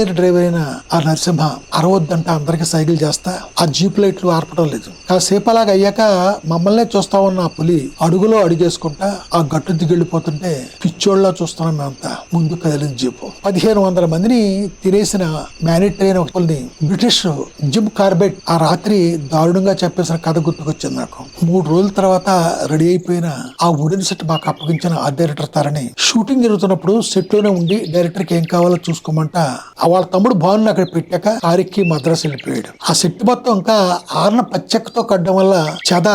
Senior driver అయిన ఆ నరసింహ అరవద్దంట అందరికి సైకిల్ చేస్తా ఆ జీప్ లైట్లు ఆర్పడం లేదు. కాసేపు అలాగ అయ్యాక మమ్మల్నే చూస్తా ఉన్న ఆ పులి అడుగులో అడుగేసుకుంటా ఆ గట్టు దిగెళ్ళిపోతుంటే పిచ్చోళ్ళ చూస్తున్నాం మేమంతా. ముందు కదిలిన జీపు. పదిహేను వందల మందిని తినేసిన మ్యానిటరీ అయిన పులిని బ్రిటిష్ జిమ్ కార్బెట్ ఆ రాత్రి దారుణంగా చెప్పేసిన కథ గుర్తుకొచ్చింది నాకు. మూడు రోజుల తర్వాత రెడీ అయిపోయిన ఆ వుడెన్ సెట్ మాకు అప్పగించిన ఆ డైరెక్టర్ తారని షూటింగ్ జరుగుతున్నప్పుడు సెట్లోనే ఉండి డైరెక్టర్కి ఏం కావాలో చూసుకోమంట వాళ్ళ తమ్ముడు భావన అక్కడ పెట్టాక కారికి మద్రాసు వెళ్ళిపోయాడు. ఆ సెట్ మొత్తం ఇంకా ఆర్న పచ్చక్కతో కట్టడం వల్ల చెద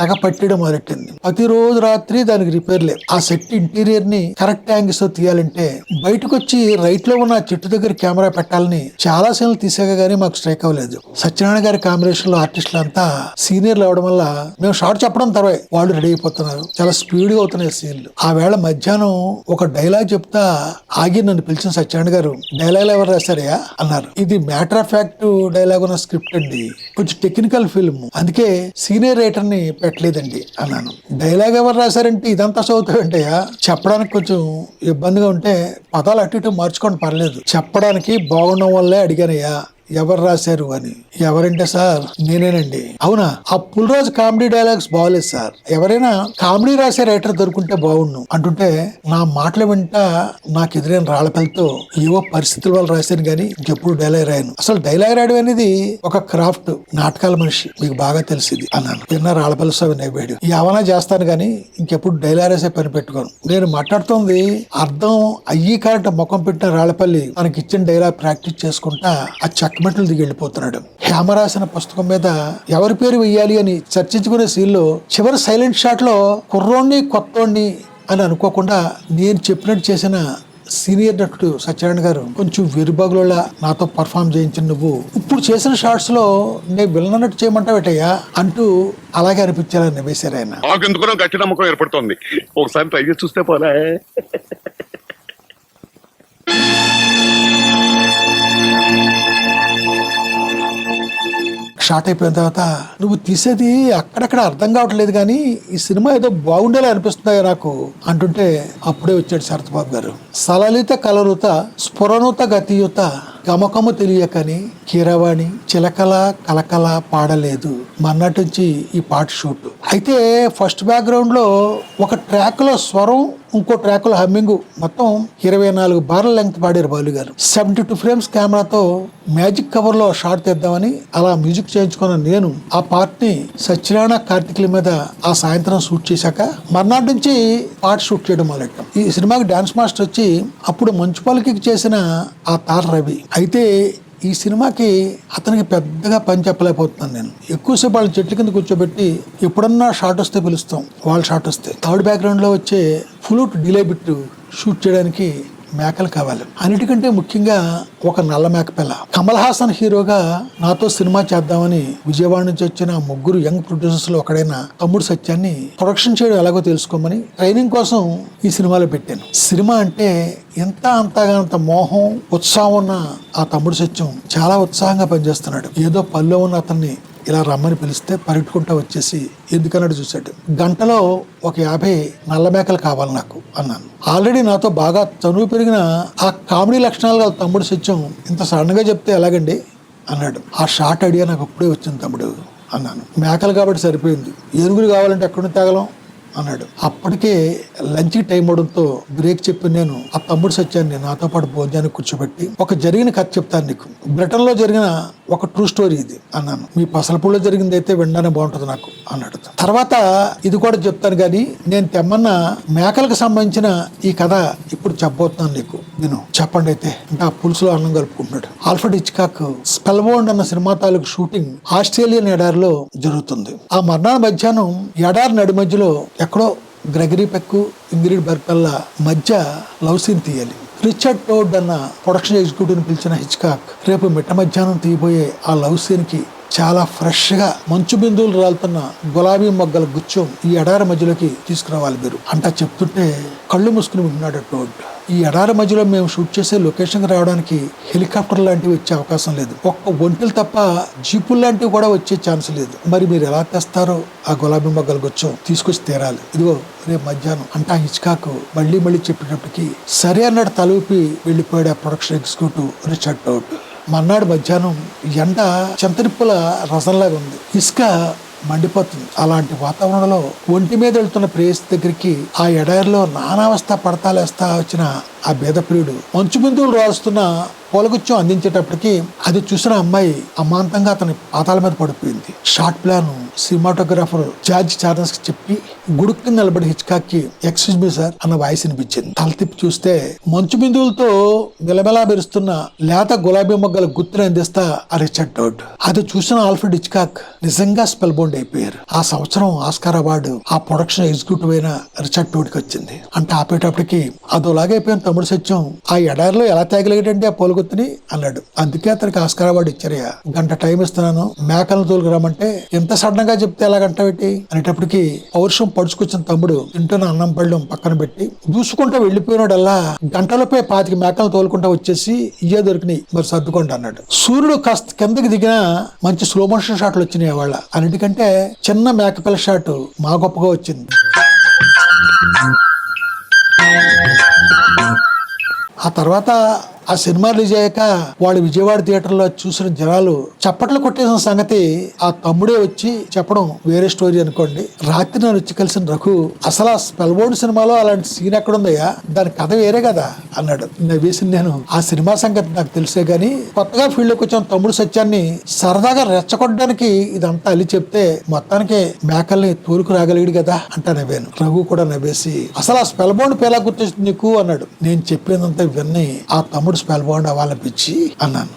తెగ పట్టడం మొదలెట్టింది. ప్రతిరోజు రాత్రి దానికి రిపేర్ లేదు. ఆ సెట్ ఇంటీరియర్ని కరెక్ట్ యాంగిల్స్తో తీయాలంటే బయటకు వచ్చి రైట్లో ఉన్న చెట్టు దగ్గర కెమెరా పెట్టాలని చాలా సీన్లు తీసాక గానీ మాకు స్ట్రైక్ అవ్వలేదు. సత్యనారాయణ గారి కాంబినేషన్లో ఆర్టిస్టులు అంతా సీనియర్లు అవడం వల్ల మేము షార్ట్ చెప్పడం తర్వాత వాళ్ళు రెడీ అయిపోతున్నారు. చాలా స్పీడ్గా అవుతున్నాయి సీన్లు. ఆ వేళ మధ్యాహ్నం ఒక డైలాగ్ చెప్తా ఆగి నన్ను పిలిచిన సత్యనారాయణ గారు డైలాగ్ ఎవరు రాశారయ్యా? అన్నారు. ఇది మ్యాటర్ ఆఫ్ ఫ్యాక్ట్ డైలాగ్ ఉన్న స్క్రిప్ట్ అండి. కొంచెం టెక్నికల్ ఫిల్మ్ అందుకే సీనియర్ రైటర్ని పెట్టలేదండి అన్నాను. డైలాగ్ ఎవరు రాశారంటే ఇదంతా చదువుతావేంటయ్యా చెప్పడానికి కొంచెం ఇబ్బందిగా ఉంటే పదాలు అటు ఇటు మార్చుకోండి పర్లేదు. చెప్పడానికి బాగుండడం వల్లే అడిగానయ్యా. ఎవరు రాశారు అని. ఎవరంటే సార్ నేనేనండి. అవునా? ఆ రోజు కామెడీ డైలాగ్స్ బాగోలేదు సార్. ఎవరైనా కామెడీ రాసే రైటర్ దొరుకుంటే బాగుండు. అంటుంటే నా మాటలు వెంట నాకు ఎదురైన రాళ్ళపల్లితో ఏవో పరిస్థితుల వల్ల రాశాను కానీ ఇంకెప్పుడు డైలాగ్ రాయను. అసలు డైలాగ్ రాయడం అనేది ఒక క్రాఫ్ట్ నాటకాల మనిషి. మీకు బాగా తెలిసింది అన్నాను. విన్న రాళ్ళపల్లి స్వామి నవ్వాడు. ఏమైనా చేస్తాను కానీ ఇంకెప్పుడు డైలాగ్ రాసే పని పెట్టుకోను. నేను మాట్లాడుతోంది అర్థం అయ్యి కరెక్ట్ ముఖం పెట్టిన రాళ్ళపల్లి. మనకి ఇచ్చిన డైలాగ్ ప్రాక్టీస్ చేసుకుంటా ఆ చెక్కమెట్లు దిగి వెళ్ళిపోతున్నాడు. హేమ రాసిన పుస్తకం మీద ఎవరి పేరు వెయ్యాలి అని చర్చించుకునే సీన్లో చివరి సైలెంట్ షాట్లో కుర్రోణ్ణి కొత్తోణ్ణి అని అనుకోకుండా నేను చెప్పినట్టు చేసిన సీనియర్ నటుడు సత్యనారాయణ గారు కొంచెం వెరుబాగుల నాతో పర్ఫామ్ చేయించిన నువ్వు. ఇప్పుడు చేసిన షార్ట్స్లో నేను విలనట్టు చేయమంటావేటయ్యా అంటూ అలాగే అనిపించాలని వేశారు ఆయన. గట్టి నమ్మకం ఏర్పడుతోంది. ఒకసారి ట్రై చేసి చూస్తే పోలే. షార్ట్ అయిపోయిన తర్వాత నువ్వు తీసేది అక్కడక్కడ అర్థం కావట్లేదు కానీ ఈ సినిమా ఏదో బాగుండేలా అనిపిస్తుంది నాకు? అంటుంటే అప్పుడే వచ్చాడు శరత్బాబు గారు. సలలిత కలరుత స్ఫురణుత గతియుత గమకము తెలియకని కీరవాణి చిలకల కలకల పాడలేదు మన్నటి నుంచి ఈ పాట షూట్. అయితే ఫస్ట్ బ్యాక్గ్రౌండ్లో ఒక ట్రాక్లో స్వరం ఇంకో ట్రాక్లో హమ్మింగ్ మొత్తం ఇరవై నాలుగు బార్ల లెంగ్త్ పాడారు బాలు గారు సెవెంటీ టూ ఫ్రేమ్స్ కెమెరాతో మ్యాజిక్ కవర్లో షార్ట్ తీద్దామని అలా మ్యూజిక్ చేయించుకున్న నేను ఆ పార్ట్ని సత్యనారాయణ కార్తిక్ల మీద ఆ సాయంత్రం షూట్ చేశాక మర్నాటి నుంచి పాట షూట్ చేయడం మొదలెట్టాం. ఈ సినిమాకి డాన్స్ మాస్టర్ వచ్చి అప్పుడు మంచుపాలకి చేసిన ఆ తార రవి. అయితే ఈ సినిమాకి అతనికి పెద్దగా పని చెప్పలేకపోతున్నాను నేను. ఎక్కువసేపు వాళ్ళ చెట్ల కింద కూర్చోబెట్టి ఎప్పుడన్నా షార్ట్ వస్తే పిలుస్తాం. వాళ్ళ షార్ట్ వస్తే. థర్డ్ బ్యాక్గ్రౌండ్లో వచ్చే ఫ్లూట్ డిలే బిట్ షూట్ చేయడానికి మేకలు కావాలి. అన్నిటికంటే ముఖ్యంగా ఒక నల్ల మేక పిల్ల. కమల్ హాసన్ హీరోగా నాతో సినిమా చేద్దామని విజయవాడ నుంచి వచ్చిన ముగ్గురు యంగ్ ప్రొడ్యూసర్స్లో ఒకడైన తమ్ముడు సత్యాన్ని ప్రొడక్షన్ చేయడం ఎలాగో తెలుసుకోమని ట్రైనింగ్ కోసం ఈ సినిమాలో పెట్టాను. సినిమా అంటే ఎంత అంతగా అంత మోహం ఉత్సాహం ఉన్న ఆ తమ్ముడు సత్యం చాలా ఉత్సాహంగా పనిచేస్తున్నాడు. ఏదో పనిలో ఉన్న అతన్ని ఇలా రమ్మని పిలిస్తే పరిగెట్టుకుంటా వచ్చేసి ఎందుకన్నాడు చూశాడు. గంటలో ఒక యాభై నల్ల మేకలు కావాలి నాకు అన్నాను. ఆల్రెడీ నాతో బాగా చనువు పెరిగిన ఆ కామెడీ లక్షణాలు గల తమ్ముడు సత్యం ఇంత సడన్గా చెప్తే ఎలాగండి? అన్నాడు. ఆ షార్ట్ ఐడియా నాకు అప్పుడే వచ్చింది తమ్ముడు అన్నాను. మేకలు కాబట్టి సరిపోయింది. ఏనుగులు కావాలంటే ఎక్కడి నుంచి తేగలం? అన్నాడు. అప్పటికే లంచ్ టైం అవడంతో బ్రేక్ చెప్పి నేను ఆ తమ్ముడు సత్యాన్ని నాతో పాటు భోజనానికి కూర్చోబెట్టి ఒక జరిగిన కథ చెప్తాను నీకు. బ్రిటన్లో జరిగిన ఒక ట్రూ స్టోరీ ఇది అన్నాను. మీ పసలపూడిలో జరిగింది అయితే వినడానికి బాగుంటుంది నాకు అన్నాడు తర్వాత ఇది కూడా చెప్తాను కానీ నేను తెమ్మన్న మేకలకు సంబంధించిన ఈ కథ ఇప్పుడు చెప్పబోతున్నాను నీకు. నేను చెప్పండి అయితే ఇంకా పులుసులో అన్నం కలుపుకుంటున్నాడు. ఆల్ఫ్రెడ్ ఇచ్కాక్ స్పెల్బోండ్ అన్న సినిమా తాలూకు షూటింగ్ ఆస్ట్రేలియన్ ఎడారిలో జరుగుతుంది. ఆ మర్నాడు మధ్యాహ్నం ఎడారి నడి మధ్యలో ఎక్కడో గ్రెగరీ పెక్కు ఇంగ్రిడ్ బర్పల్ల మధ్య లవ్ సీన్ తీయాలి. రిచర్డ్ టోడ్ అన్న ప్రొడక్షన్ ఎగ్జిక్యూటివ్ని పిలిచిన హిచ్కాక్ రేపు మిట్ట మధ్యాహ్నం తీయబోయే ఆ లవ్ సీన్కి చాలా ఫ్రెష్గా మంచు బిందువులు రాలుతున్న గులాబీ మొగ్గల గుచ్చం ఈ ఎడారి మధ్యలోకి తీసుకురావాలి మీరు. అంటా చెప్తుంటే కళ్ళు మూసుకుని విన్నాడు టోడ్. ఈ ఎడారి మధ్యలో మేము షూట్ చేసే లొకేషన్కి రావడానికి హెలికాప్టర్ లాంటివి వచ్చే అవకాశం లేదు. ఒక్క ఒంటెలు తప్ప జీపులు లాంటివి కూడా వచ్చే ఛాన్స్ లేదు. మరి మీరు ఎలా తెస్తారో ఆ గులాబీ మొగ్గలు గుచ్చం తీసుకొచ్చి తీరాలి. ఇదిగో రేపు మధ్యాహ్నం అంటే ఆ హిచ్కాకు మళ్ళీ మళ్ళీ చెప్పేటప్పటికి సరే అన్నాడు తలూపి వెళ్ళిపోయాడు ఆ ప్రొడక్షన్ ఎగ్జిక్యూటివ్ రిచర్డ్ డౌట్. మర్నాడు మధ్యాహ్నం ఎండ చంతరిప్పుల రసంలాగా ఉంది. ఇసుక మండిపోతుంది. అలాంటి వాతావరణంలో ఒంటి మీద వెళ్తున్న ప్రేయస్ దగ్గరికి ఆ ఎడారిలో నానావస్థ పడతాలేస్తా వచ్చిన ఆ బేదప్రియుడు మంచు బిందువులు రాస్తున్న పూలగుచ్చం అందించేటప్పటికి అది చూసిన అమ్మాయి అమాంతంగా అతని పాతాల మీద పడిపోయింది. షార్ట్ ప్లాన్ సినిమాటోగ్రాఫర్ జార్జ్ చార్నస్కి చెప్పి గుడుక్కి నిలబడి హిచ్కాక్కి ఎక్స్క్యూజ్ మీ సార్ అన్న వాయిస్ వినిపించింది. తల తిప్పి చూస్తే మంచు బిందువులతో మెలమెలా మెరుస్తున్న లేత గులాబీ మొగ్గల గుర్తుని అందిస్తా ఆ రిచర్డ్ డోడ్. అది చూసిన ఆల్ఫ్రెడ్ హిచ్కాక్ నిజంగా స్పెల్ బౌండ్ అయిపోయారు. ఆ సంవత్సరం ఆస్కార్ అవార్డు ఆ ప్రొడక్షన్ ఎగ్జిక్యూటివ్ అయిన రిచర్డ్ టోడ్కి వచ్చింది. అంటే ఆపేటప్పటికి అదోలాగైపోయిన తమ్ముడు సత్యం ఆ ఎడారిలో ఎలా తేగలిగాడంటే ఆ పోలుగుత్తుని అన్నాడు. అందుకే అతనికి ఆస్కార్ అవార్డు ఇచ్చారయ్యా. గంట టైం ఇస్తున్నాను. మేకలను తోలుకురామంటే ఎంత సడన్ గా చెప్తే ఎలాగంట పెట్టి అనేటప్పటికి పౌరుషం పడుచుకొచ్చిన తమ్ముడు తింటున్న అన్నం పళ్ళం పక్కన పెట్టి దూసుకుంటూ వెళ్ళిపోయినోడల్లా గంటలపై పాతికి మేకలు తోలుకుంటా వచ్చేసి ఇయ్యే దొరికినాయి. మరి సర్దుకోండి అన్నాడు. సూర్యుడు కాస్త కిందకి దిగిన మంచి స్లో మోషన్ షాట్లు వచ్చినాయి వాళ్ళ. అన్నిటికంటే చిన్న మేకపిల్ల షాట్ మా గొప్పగా వచ్చింది. ఆ తర్వాత ఆ సినిమా రిలీజ్ అయ్యాక వాళ్ళు విజయవాడ థియేటర్లో చూసిన జనాలు చప్పట్లు కొట్టేసిన సంగతి ఆ తమ్ముడే వచ్చి చెప్పడం వేరే స్టోరీ అనుకోండి. రాత్రి నేను వచ్చి కలిసిన రఘు అసలు ఆ స్పెల్బోర్డ్ సినిమాలో అలాంటి సీన్ ఎక్కడుందయ్యా? దాని కథ వేరే కదా అన్నాడు. నవ్వేసి నేను ఆ సినిమా సంగతి నాకు తెలిసే గానీ కొత్తగా ఫీల్డ్లోకి వచ్చిన తమ్ముడు సత్యాన్ని సరదాగా రెచ్చగొట్టడానికి ఇదంతా అల్లి చెప్తే మొత్తానికి మేకల్ని తోలుకు రాగలిగాడు కదా అంటా నవ్వాను. రఘు కూడా నవ్వేసి అసలు ఆ స్పెల్ పేలా గుర్తొచ్చింది నీకు? అన్నాడు. నేను చెప్పేదంతా విన్నీ ఆ తమ్ముడు స్పెల్ బౌండ్ పిచ్చి అన్నాను.